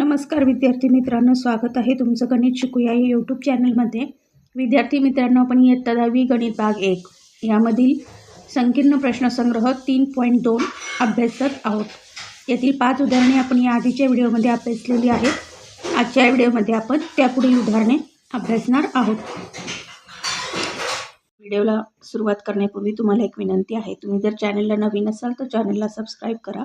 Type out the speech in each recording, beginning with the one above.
नमस्कार विद्यार्थी मित्रांनो स्वागत आहे तुमचं गणित शिकूया या यूट्यूब चॅनलमध्ये विद्यार्थी मित्रांनो आपण इयत्ता दहावी गणित भाग एक. यामधील संकीर्ण प्रश्नसंग्रह तीन पॉईंट दोन अभ्यासत आहोत. यातील पाच उदाहरणे आपण या आधीच्या व्हिडिओमध्ये अभ्यासलेली आहेत. आजच्या व्हिडिओमध्ये आपण त्यापुढील उदाहरणे अभ्यासणार आहोत. व्हिडिओला सुरुवात करण्यापूर्वी तुम्हाला एक विनंती आहे. तुम्ही जर चॅनलला नवीन असाल तर चॅनलला सबस्क्राईब करा.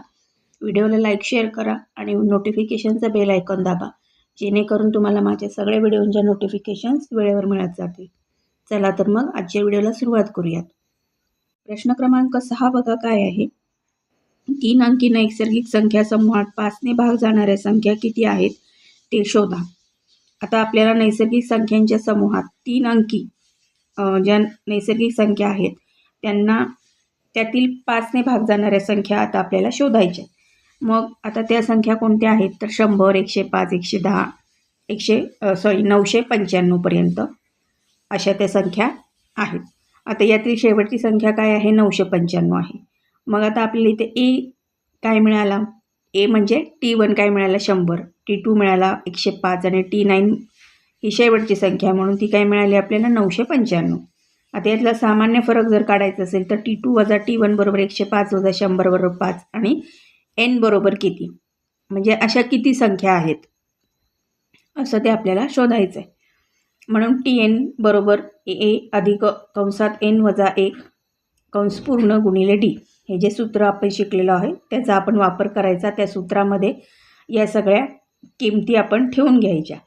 व्हिडिओला लाईक शेअर करा आणि नोटिफिकेशनचं बेल आयकॉन दाबा जेणेकरून तुम्हाला माझ्या सगळ्या व्हिडिओंच्या नोटिफिकेशन्स वेळेवर मिळत जातील. चला तर मग आजच्या व्हिडिओला सुरुवात करूयात. प्रश्न क्रमांक सहा बघा काय आहे. तीन अंकी नैसर्गिक संख्या समूहात पाचने भाग जाणाऱ्या संख्या किती आहेत ते शोधा. आता आपल्याला नैसर्गिक संख्यांच्या समूहात तीन अंकी ज्या नैसर्गिक संख्या आहेत त्यांना त्यातील पाचने भाग जाणाऱ्या संख्या आता आपल्याला शोधायच्या मग आता त्या संख्या कोणत्या आहेत? तर शंभर एकशे पाच एकशे दहा एकशे सॉरी नऊशे पंच्याण्णवपर्यंत अशा त्या संख्या आहेत. आता यातील शेवटची संख्या काय आहे? नऊशे पंच्याण्णव आहे. मग आता आपल्याला इथे ए काय मिळाला? ए म्हणजे टी वन काय मिळाला? शंभर. टी टू मिळाला एकशे पाच आणि टी नाईन ही शेवटची संख्या म्हणून ती काय मिळाली आपल्याला? नऊशे पंच्याण्णव. आता यातला सामान्य फरक जर काढायचा असेल तर टी टू वजा टी वन बरोबर एकशे पाच वजा शंभर बरोबर पाच आणि एन बरोबर किती? म्हणजे अशा किती संख्या आहेत? असं ते आपल्याला शोधायचं आहे म्हणून टी एन बरोबर ए ए अधिक कंसात एन वजा एक कंस पूर्ण गुणिले डी हे जे सूत्र आपण शिकलेलं आहे त्याचा आपण वापर करायचा त्या सूत्रामध्ये या सगळ्या किमती आपण ठेवून घ्यायच्या.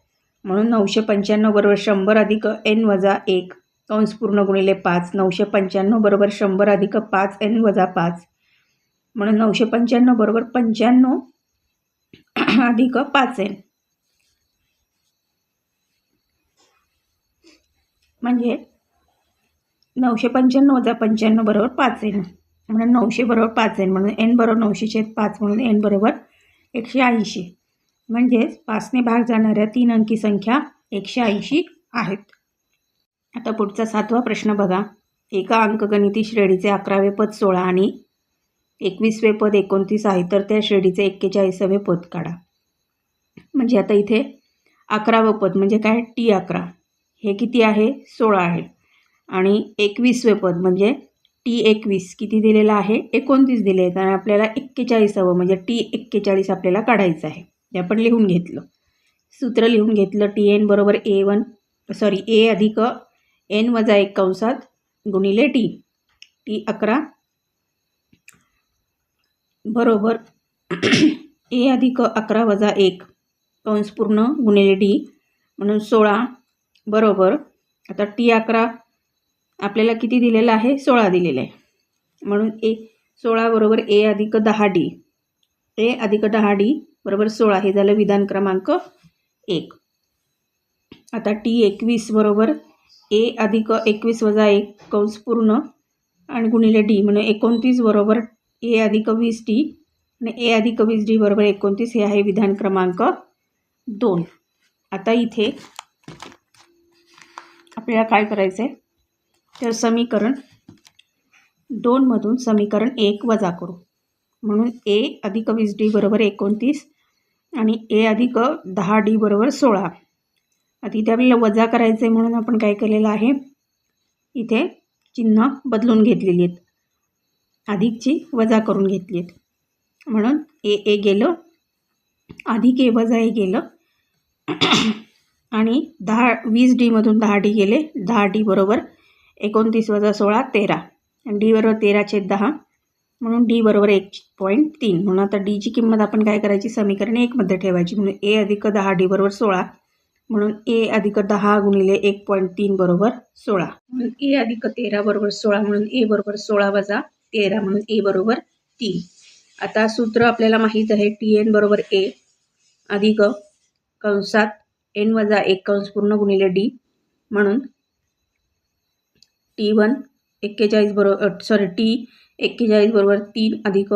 म्हणून नऊशे पंच्याण्णव बरोबर शंभर अधिक एन वजा एक कंस पूर्ण गुणिले पाच. नऊशे पंच्याण्णव बरोबर शंभर अधिक पाच एन वजा पाच. म्हणून नऊशे पंच्याण्णव बरोबर पंच्याण्णव अधिक पाच आहे म्हणजे नऊशे पंच्याण्णव वजा पंच्याण्णव बरोबर पाच आहे म्हणून नऊशे बरोबर पाच आहे म्हणून एन बरोबर नऊशे पाच म्हणून एन बरोबर एकशे ऐंशी. म्हणजेच पाचने भाग जाणाऱ्या तीन अंकी संख्या एकशे ऐंशी आहेत. आता पुढचा सातवा प्रश्न बघा. एका अंकगणिती श्रेणीचे अकरावे पद सोळा आणि एकवीसवे पद एकोणतीस आहे तर त्या श्रेणीचे एक्केचाळीसावे पद काढा. म्हणजे आता इथे अकरावं पद म्हणजे काय? टी अकरा. हे किती आहे? सोळा आहे. आणि एकवीसवे पद म्हणजे टी एकवीस किती दिलेलं आहे? एकोणतीस दिले आहेत आणि आपल्याला एक्केचाळीसावं म्हणजे टी एक्केचाळीस आपल्याला काढायचं आहे. ते आपण लिहून घेतलं. सूत्र लिहून घेतलं टी एन बरोबर ए वन सॉरी ए अधिक एन वजा एक कंसात गुणिले टी. टी अकरा बरोबर. ए अधिक अकरा वजा एक. कंस पूर्ण गुणिले डी. म्हणून सोळा. बरोबर. आता टी अकरा आपल्याला किती दिलेलं आहे? सोळा दिलेलं आहे. म्हणून ए सोळा बरोबर ए अधिक दहा डी. ए अधिक दहा डी बरोबर सोळा. हे झालं विधान क्रमांक एक. आता टी एकवीस बरोबर. ए अधिक एकवीस वजा एक. कंस पूर्ण आणि गुणिले डी. म्हणून एकोणतीस बरोबर ए अधिक वीस डी आणि ए अधिक वीस डी बरोबर एकोणतीस हे आहे विधान क्रमांक दोन. आता इथे आपल्याला काय करायचं आहे तर समीकरण दोनमधून समीकरण एक वजा करू. म्हणून ए अधिक वीस डी बरोबर एकोणतीस आणि ए अधिक दहा डी बरोबर सोळा. आता इथे आपल्याला वजा करायचं आहे म्हणून आपण काय केलेलं आहे? इथे चिन्ह बदलून घेतलेली आहेत. अधिकची वजा करून घेतली आहेत म्हणून ए ए गेलं अधिक ए वजा ए गेलं. आणि दहा वीस डीमधून दहा डी गेले. दहा डी बरोबर एकोणतीस वजा सोळा तेरा. आणि डी बरोबर तेरा छेद दहा. म्हणून डी बरोबर एक पॉईंट तीन. म्हणून आता डीची किंमत आपण काय करायची? समीकरण एकमध्ये ठेवायची. म्हणून ए अधिक दहा डी बरोबर सोळा. म्हणून ए अधिक दहा गुणिले एक पॉईंट तीन बरोबर सोळा. म्हणून ए अधिक तेरा बरोबर सोळा. म्हणून ए बरोबर सोळा वजा तेरा म्हणून ए बरोबर तीन. आता सूत्र आपल्याला माहीत आहे टी एन बरोबर ए अधिक कंसात एन वजा एक कंस पूर्ण गुणिले डी म्हणून टी वन एक्केचाळीस बरोबर सॉरी टी एक्केचाळीस बरोबर तीन अधिक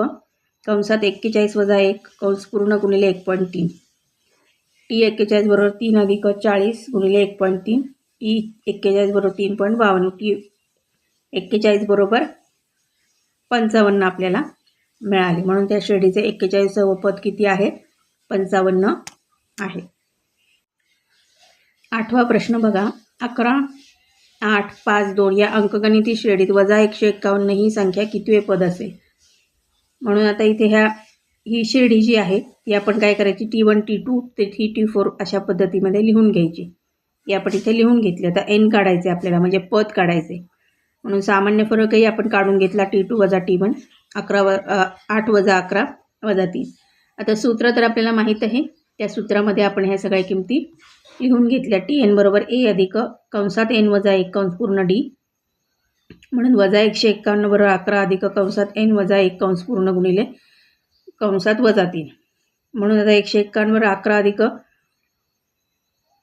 कंसात एक्केचाळीस वजा एक कंस पूर्ण गुणिले एक पॉईंट तीन. टी एक्केचाळीस बरोबर तीन अधिक चाळीस गुणिले एक पॉईंट तीन. टी एक्केचाळीस बरोबर तीन पॉईंट बावन्न टी एक्केचाळीस बरोबर पंचावन्न आपल्याला मिळाले. म्हणून त्या श्रेणीचे एक्केचाळीसावं पद किती आहे? पंचावन्न आहे. आठवा प्रश्न बघा. अकरा आठ पाच दोन या अंकगणिती श्रेणीत वजा एकशे एक्कावन्न ही संख्या कितवे पद असेल? म्हणून आता इथे ह्या ही शिर्डी जी आहे ती आपण काय करायची? टी वन टी टू ते थ्री टी फोर अशा पद्धतीमध्ये लिहून घ्यायची. ही आपण इथे लिहून घेतली. आता एन काढायचे आपल्याला म्हणजे पद काढायचे. म्हणून सामान्य फरकही आपण काढून घेतला टी टू वजा टी वन अकरा व आठ वजा अकरा वजा तीन. आता सूत्र तर आपल्याला माहीत आहे. त्या सूत्रामध्ये आपण ह्या सगळ्या किमती लिहून घेतल्या. टी एन बरोबर ए अधिक कंसात एन वजा एक कंस पूर्ण डी. म्हणून वजा एकशे एक्कावन्न बरोबर अकरा अधिक कंसात एन वजा एक कंस पूर्ण गुणिले कंसात वजा तीन. म्हणून आता एकशे एक्कावन्नवर अकरा अधिक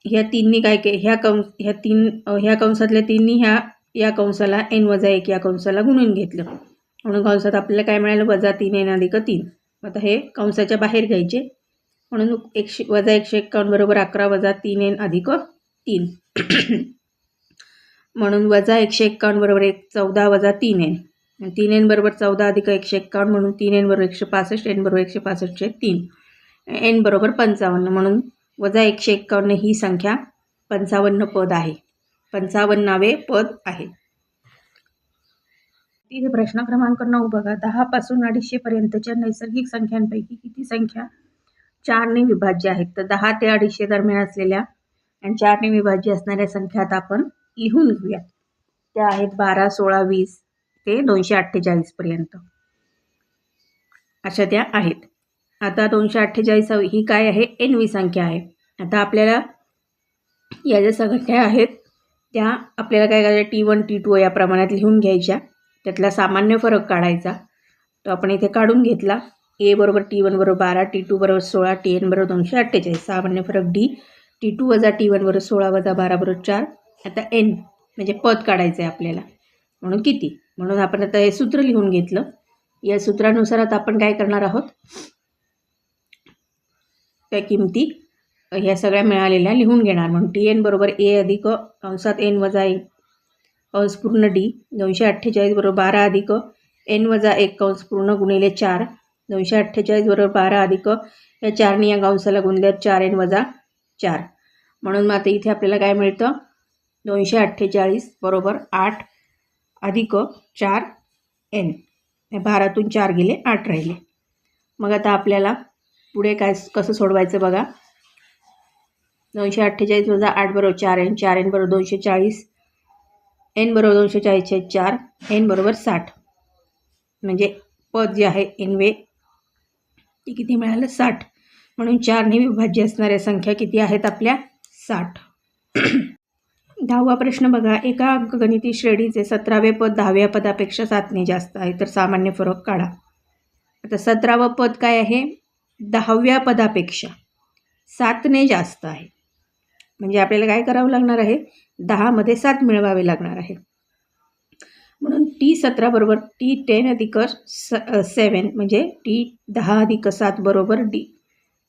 ह्या तीननी काय के ह्या कंस ह्या तीन ह्या कंसातल्या तीननी ह्या या कंसाला एन वजा एक या कंसाला गुणून घेतलं. म्हणून कंसात आपल्याला काय मिळालं? वजा तीन एन अधिक तीन. आता हे कंसाच्या बाहेर घ्यायचे. म्हणून एकशे वजा एकशे एक्कावन्न बरोबर अकरा वजा तीन एन अधिक तीन. म्हणून वजा एकशे एक्कावन्न बरोबर एक चौदा वजा तीन एन तीन एन बरोबर चौदा अधिक एकशे एक्कावन्न म्हणून तीन एन बरोबर एकशे पासष्ट एन बरोबर एकशे पासष्टचे तीन. एन बरोबर पंचावन्न. म्हणून वजा एकशे एक्कावन्न ही संख्या पंचावन्न पद आहे. पंचावन्नावे पद आहे. तिथे प्रश्न क्रमांक नऊ बघा. दहापासून अडीचशेपर्यंतच्या नैसर्गिक संख्यांपैकी किती संख्या चारने विभाज्य आहेत? तर दहा ते अडीचशे दरम्यान असलेल्या आणि चारने विभाज्य असणाऱ्या संख्या आता आपण लिहून घेऊयात. त्या आहेत बारा सोळा वीस ते दोनशे अठ्ठेचाळीसपर्यंत अशा त्या आहेत. आता दोनशे अठ्ठेचाळीस ही काय आहे? एनवी संख्या आहे. आता आपल्याला या ज्या संख्या आहेत त्या आपल्याला काय करायच्या टी वन टी टू या प्रमाणात लिहून घ्यायच्या. त्यातला सामान्य फरक काढायचा. तो आपण इथे काढून घेतला. ए बरोबर टी वन बरोबर बारा टी टू बरोबर सोळा टी एन बरोबर दोनशे अठ्ठेचाळीस. सामान्य फरक डी टी टू वजा टी वन बरोबर सोळा वजा बारा बरोबर चार. आता एन म्हणजे पद काढायचं आहे आपल्याला. म्हणून किती? म्हणून आपण आता हे सूत्र लिहून घेतलं. या सूत्रानुसार आता आपण काय करणार आहोत? त्या किमती ह्या सगळ्या मिळालेल्या लिहून घेणार. म्हणून टी एन बरोबर ए अधिक कंसात एन वजा एक कंस पूर्ण डी दोनशे अठ्ठेचाळीस बरोबर बारा अधिक एन वजा एक कंस पूर्ण गुणिले चार दोनशे अठ्ठेचाळीस बरोबर बारा अधिक या चारने या कंसाला गुणल्यावर चार एन वजा चार. म्हणून मग आता इथे आपल्याला काय मिळतं? दोनशे अठ्ठेचाळीस बरोबर आठ अधिक चार एन बारातून चार गेले आठ राहिले. मग आता आपल्याला पुढे काय कसं सोडवायचं बघा? दोनशे अठ्ठेचाळीस वजा आठ बरोबर चार एन चार एन बरोबर दोनशे चाळीस एन बरोबर दोनशे चाळीसचे चार एन बरोबर साठ. म्हणजे पद जे आहे एन वे ते किती मिळालं? साठ. म्हणून चारने विभाज्य असणाऱ्या संख्या किती आहेत आपल्या? साठ. दहावा प्रश्न बघा. एका अंकगणिती श्रेणीचे सतरावे पद दहाव्या पदापेक्षा सातने जास्त आहे तर सामान्य फरक काढा. आता सतरावं पद काय आहे? दहाव्या पदापेक्षा सातने जास्त आहे. म्हणजे आपल्याला काय करावं लागणार आहे? दहामध्ये सात मिळवावे लागणार आहे. म्हणून टी सतरा बरोबर टी टेन अधिक स सेवन म्हणजे टी दहा अधिक सात बरोबर डी.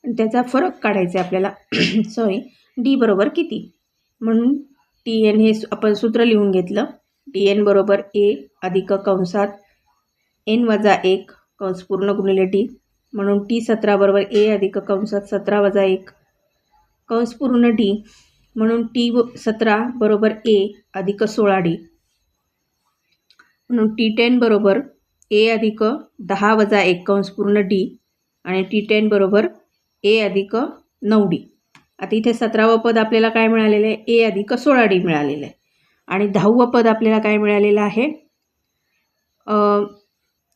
आणि त्याचा फरक काढायचा आहे आपल्याला. सॉरी डी बरोबर किती? म्हणून टी एन हे आपण सूत्र लिहून घेतलं. टी एन बरोबर ए अधिक कंसात एन वजा एक कंस पूर्ण गुणिले डी. म्हणून टी सतरा बरोबर ए अधिक कंसात सतरा वजा एक कंस पूर्ण डी म्हणून टी व सतरा बरोबर ए अधिक सोळा डी. म्हणून टी टेन बरोबर ए अधिक दहा वजा एक कंस पूर्ण डी आणि टी टेन बरोबर ए अधिक नऊ डी. आता इथे सतरावं पद आपल्याला काय मिळालेलं आहे? ए अधिक सोळा डी मिळालेलं आहे. आणि दहावं पद आपल्याला काय मिळालेलं आहे?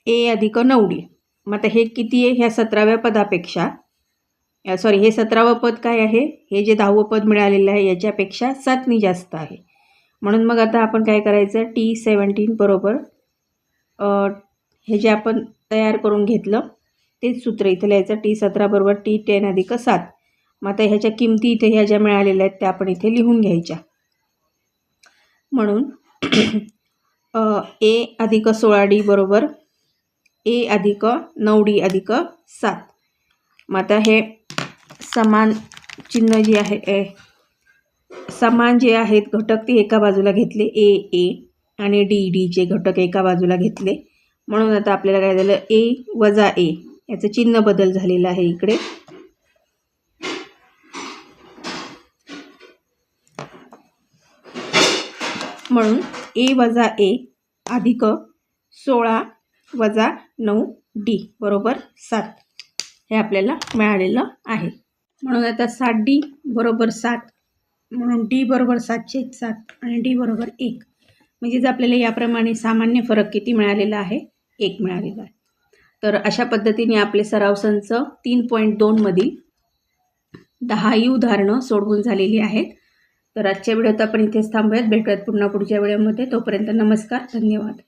ए अधिक नऊ डी. मग आता हे किती आहे? ह्या सतराव्या पदापेक्षा सॉरी हे सतरावं पद काय आहे? हे जे दहावं पद मिळालेलं आहे याच्यापेक्षा सातनी जास्त आहे. म्हणून मग आता आपण काय करायचं? टी सेवन्टीन बरोबर. हे जे आपण तयार करून घेतलं तेच सूत्र इथं लिहायचं. टी सतरा बरोबर टी टेन अधिक सात. मग आता ह्याच्या किमती इथे ह्या ज्या मिळालेल्या आहेत त्या आपण इथे लिहून घ्यायच्या. म्हणून ए अधिक सोळा डी बरोबर ए अधिक नऊ डी अधिक सात. मग आता हे समान चिन्ह जे आहे ए. समान जे आहेत घटक ते एका बाजूला घेतले ए ए. आणि डी डीचे घटक एका बाजूला घेतले. म्हणून आता आपल्याला काय झालं ए वजा ए. याचं चिन्ह बदल झालेलं आहे इकडे. म्हणून ए वजा ए अधिक सोळा वजा नऊ डी बरोबर सात. हे आपल्याला मिळालेलं आहे. म्हणून आता सात डी बरोबर सात म्हणून डी बरोबर सातशे सात आणि डी बरोबर एक. म्हणजेच आपल्याला याप्रमाणे सामान्य फरक किती मिळालेला आहे? एक मिळालेला आहे. तर अशा पद्धतीने आपले सराव संच तीन पॉईंट दोनमधील दहाही उदाहरणं सोडवून झालेली आहेत. तर आजच्या व्हिडिओत आपण इथेच थांबूयात. भेटूयात पुन्हा पुढच्या वेळेमध्ये तोपर्यंत नमस्कार धन्यवाद.